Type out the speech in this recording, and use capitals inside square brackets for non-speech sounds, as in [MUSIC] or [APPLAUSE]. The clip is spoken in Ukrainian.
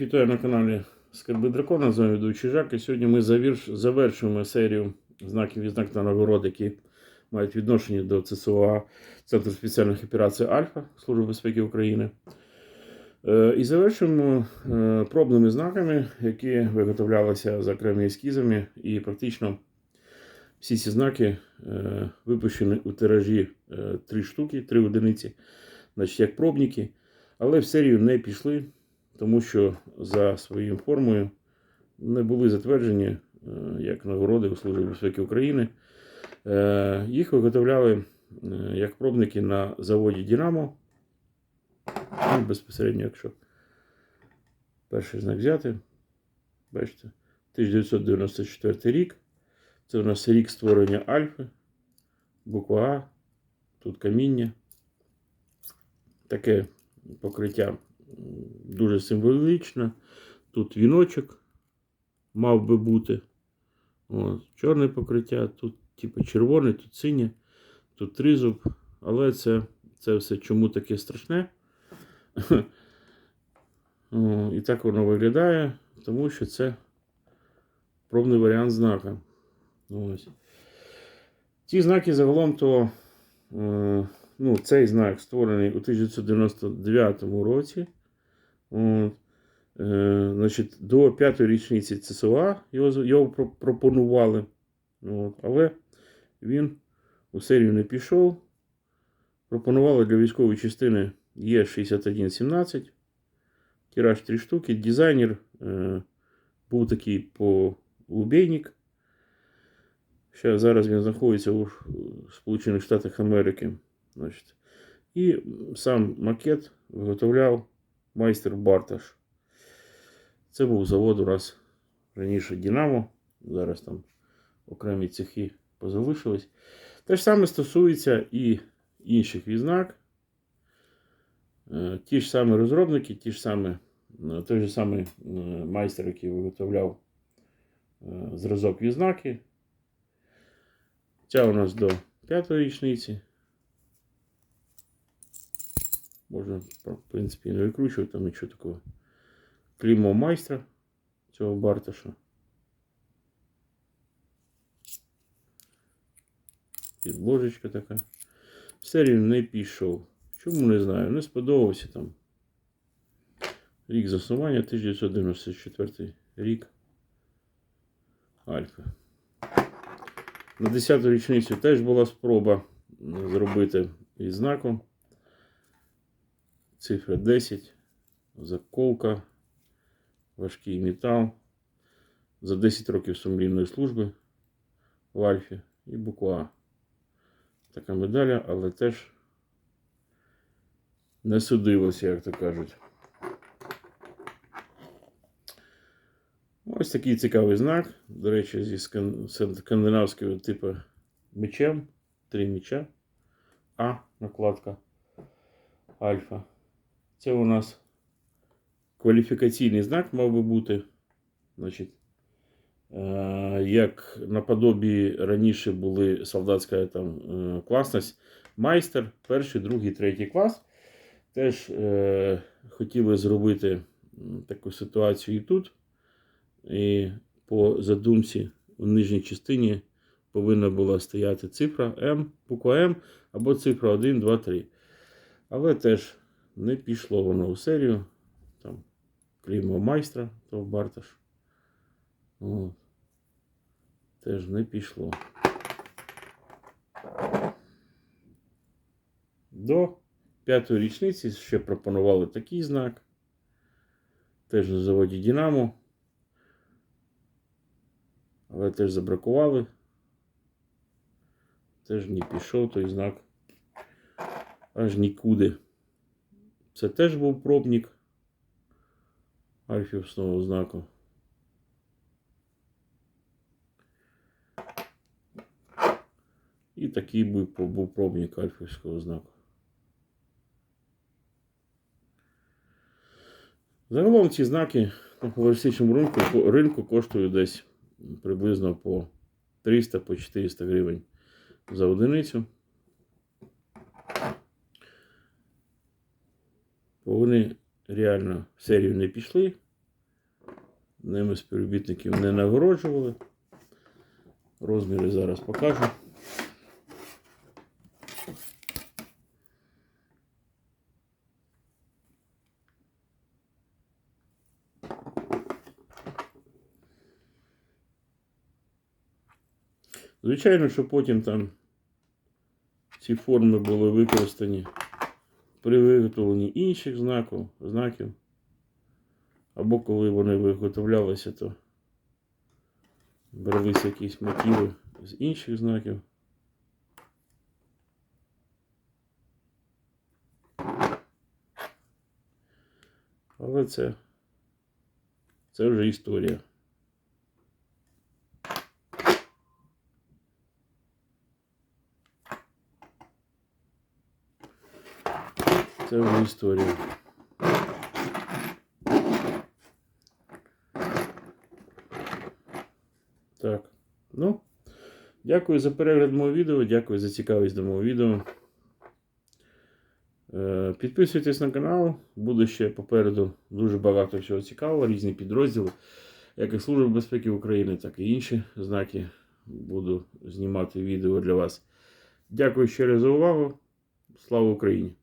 Вітаю на каналі Скарби Дракона, з вами ведучий Жак. І сьогодні ми завершуємо серію знаків і знак на нагород, які мають відношення до ЦСОА Центру спеціальних операцій Альфа Служби безпеки України. Е, І завершуємо е, пробними знаками, які виготовлялися за ескізами, і практично всі ці знаки е, випущені у тиражі три штуки, три одиниці, значить як пробники, але в серію не пішли тому що за своєю формою не були затверджені е, як нагороди у Службі безпеки України. Е, Їх виготовляли е, як пробники на заводі Дінамо. Ну, Безпосередньо, якщо перший знак взяти, бачите, 1994 рік. Це у нас рік створення Альфи, буква А, тут каміння. Таке покриття дуже символічно. Тут віночок мав би бути. От, чорне покриття, тут типу червоне, тут синє, тут тризуб. Але це, це все чому таке страшне? [LAUGHS] О, І так воно виглядає, тому що це пробний варіант знака. Ось. Ці знаки загалом то. Е, ну, цей знак створений у 1999 році. Е, значить, До п'ятої річниці ЦСОА його, його пропонували. От. Але він у серію не пішов. Пропонували для військової частини Є6117. Тираж 3 штуки. Дизайнер е, був такий по Лубейник. Зараз він знаходиться у Сполучених Штатах Америки. Значить. І сам макет виготовляв майстер Барташ. Це був завод у раніше Дінамо. Зараз там окремі цехи позалишились. Те ж саме стосується і інших відзнак. Е, Ті ж самі розробники, ті ж самі, е, той же самий е, майстер, який виготовляв зразок відзнаки. Ця у нас до п'ятої річниці. Можна, в принципі, не викручувати там нічого такого. Клімо майстра цього Барташа. Підложечка така. В серію не пішов. Чому не знаю? Не сподобався там. Рік заснування 1994 рік. Альфа. На 10-ту річницю теж була спроба зробити із знаком. Цифра 10, заколка, важкий метал. За 10 років сумлінної служби в Альфі і буква А. Така медаля, але теж не судилося, як то кажуть. Ось такий цікавий знак. До речі, зі скандинавського типу мечем. Три меча. А накладка Альфа. Це у нас кваліфікаційний знак мав би бути. Значить, е, як наподобі раніше були солдатська там, е, класність, майстер, перший, другий, третій клас. Теж е, хотіли зробити таку ситуацію і тут. І по задумці у нижній частині повинна була стояти цифра М, буква М або цифра 1, 2, 3. Але теж не пішло воно у серію. Там клімо майстра, то Барташ. От. Теж не пішло. До п'ятої річниці ще пропонували такий знак. Теж на заводі Дінамо. Але теж забракували. Теж не пішов той знак. Аж нікуди. Це теж був пробник альфівського знаку. І такий був, пробник альфівського знаку. Загалом ці знаки на логістичному ринку, ринку коштують десь приблизно по 300 по 400 гривень за одиницю. Бо вони реально в серію не пішли. ними співробітників не нагороджували. Розміри зараз покажу. Звичайно, що потім там ці форми були використані при виготовленні інших знаків, знаків. Або коли вони виготовлялися, то бралися якісь мотиви з інших знаків. Але це, це вже історія. Це вже історія. Так. Ну, дякую за перегляд мого відео, дякую за цікавість до мого відео. Е, Підписуйтесь на канал, буде ще попереду дуже багато всього цікавого, різні підрозділи, як і Служба безпеки України, так і інші знаки. Буду знімати відео для вас. Дякую ще раз за увагу. Слава Україні!